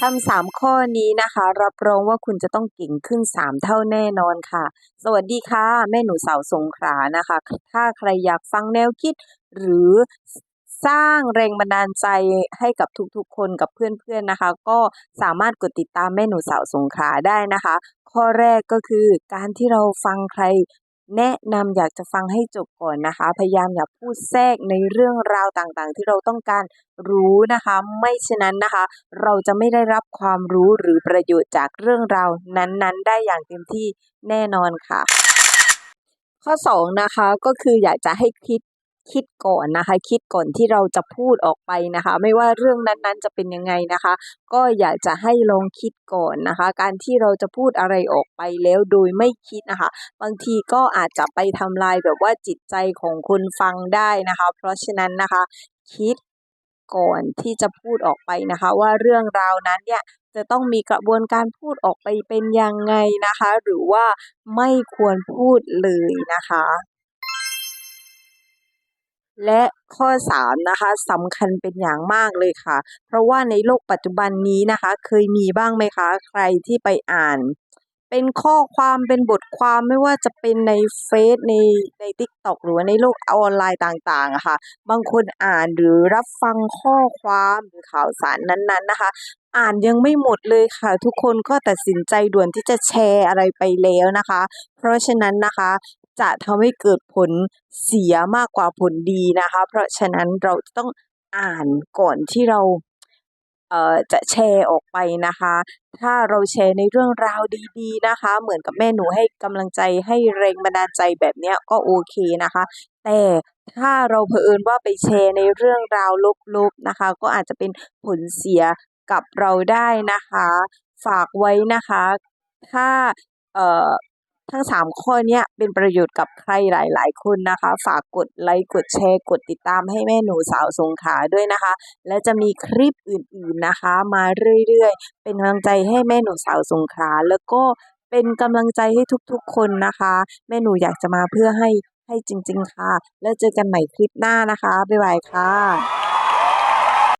ทำสามข้อนี้นะคะ รับรองว่าคุณจะต้องเก่งขึ้นสามเท่าแน่นอนค่ะ สวัสดีค่ะ แม่หนูสาวสงขานะคะ ถ้าใครอยากฟังแนวคิด หรือสร้างแรงบันดาลใจให้กับทุกๆคนกับเพื่อนๆนะคะ ก็สามารถกดติดตามแม่หนูสาวสงขาได้นะคะ ข้อแรกก็คือการที่เราฟังใคร แนะนำอยากจะฟังให้จบก่อนนะคะ พยายามอย่าพูดแทรกในเรื่องราวต่างๆ ที่เราต้องการรู้นะคะ ไม่เช่นนั้นนะคะ เราจะไม่ได้รับความรู้หรือประโยชน์จากเรื่องราวนั้นๆ ได้อย่างเต็มที่แน่นอนค่ะ ข้อสองนะคะก็คืออยากจะให้คิด คิดก่อนนะคะ คิดก่อนที่เราจะพูดออกไปนะคะ ไม่ว่าเรื่องนั้นๆจะเป็นยังไงนะคะ ก็อยากจะให้ลองคิดก่อนนะคะ การที่เราจะพูดอะไรออกไปแล้วโดยไม่คิดนะคะ บางทีก็อาจจะไปทำลายแบบว่าจิตใจของคนฟังได้นะคะ เพราะฉะนั้นนะคะ คิดก่อนที่จะพูดออกไปนะคะ ว่าเรื่องราวนั้นเนี่ยจะต้องมีกระบวนการพูดออกไปเป็นยังไงนะคะ หรือว่าไม่ควรพูดเลยนะคะ และข้อสามนะคะสำคัญเป็นอย่างมากเลยค่ะ เพราะว่าในโลกปัจจุบันนี้นะคะ เคยมีบ้างไหมคะ ใครที่ไปอ่าน เป็นข้อความเป็นบทความไม่ว่าจะเป็นในเฟซในใน TikTok หรือว่าในโลกออนไลน์ต่างๆอะค่ะ บางคนอ่านหรือรับฟังข้อความหรือข่าวสารนั้นๆนะคะ อ่านยังไม่หมดเลยค่ะ ทุกคนก็ตัดสินใจด่วนที่จะแชร์อะไรไปแล้วนะคะ เพราะฉะนั้นนะคะ จะทำให้เกิดผลเสียมากกว่าผลดีนะคะ เพราะฉะนั้นเราต้องอ่านก่อนที่เราเอ่อจะแชร์ออกไปนะคะ ถ้าเราแชร์ในเรื่องราวดีๆนะคะ เหมือนกับแม่หนูให้กำลังใจให้แรงบันดาลใจแบบเนี้ยก็โอเคนะคะ แต่ถ้าเราเผอิญว่าไปแชร์ในเรื่องราวลบๆนะคะ ก็อาจจะเป็นผลเสียกับเราได้นะคะ ฝากไว้นะคะ ถ้าเอ่อ ทั้งสามข้อเนี้ยเป็นประโยชน์กับใครหลาย ๆ คนนะคะ ฝากกดไลค์กดแชร์กดติดตามให้แม่หนูสาวสงขาด้วยนะคะ และจะมีคลิปอื่น ๆนะคะ มาเรื่อย ๆ เป็นกำลังใจให้แม่หนูสาวสงขาแล้วก็เป็นกำลังใจให้ทุก ๆ คนนะคะ แม่หนูอยากจะมาเพื่อให้ให้จริง ๆ ค่ะ แล้วเจอกันใหม่คลิปหน้านะคะบ๊ายบายค่ะ